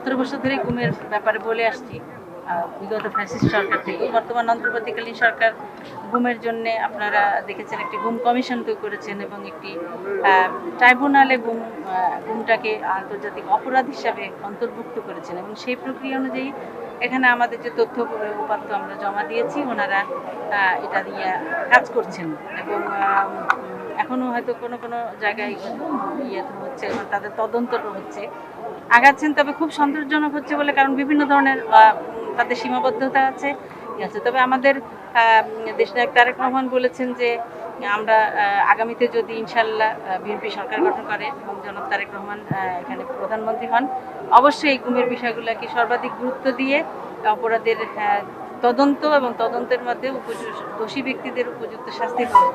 সতেরো বছর ধরে ঘুমের ব্যাপারে বলে আসছি। বিগত ফ্যাসিস্ট সরকার থেকে। বর্তমান অন্তর্বর্তীকালীন সরকার ঘুমের জন্য আপনারা দেখেছেন একটি ঘুম কমিশন তৈরি করেছেন এবং একটি ট্রাইব্যুনালে গুম আহ, গুমটাকে আন্তর্জাতিক অপরাধ হিসাবে অন্তর্ভুক্ত করেছেন এবং সেই প্রক্রিয়া অনুযায়ী এখানে আমাদের যে তথ্য উপাত্ত আমরা জমা দিয়েছি ওনারা এটা দিয়ে কাজ করছেন এবং এখনও হয়তো কোনো কোনো জায়গায় ইয়ে হচ্ছে এবং তাদের তদন্তটা হচ্ছে। আগাচ্ছেন তবে খুব সন্তোষজনক হচ্ছে বলে কারণ বিভিন্ন ধরনের তাদের সীমাবদ্ধতা আছে। আছে তবে আমাদের আহ, দেশনায়ক তারেক রহমান বলেছেন যে আমরা আগামীতে যদি ইনশাল্লাহ বিএনপি সরকার গঠন করে এবং জনাব তারেক রহমান এখানে প্রধানমন্ত্রী হন অবশ্যই এই গুমের বিষয়গুলোকে সর্বাধিক গুরুত্ব দিয়ে অপরাধের তদন্ত এবং তদন্তের মধ্যে উপযুক্ত দোষী ব্যক্তিদের উপযুক্ত শাস্তি প্রদান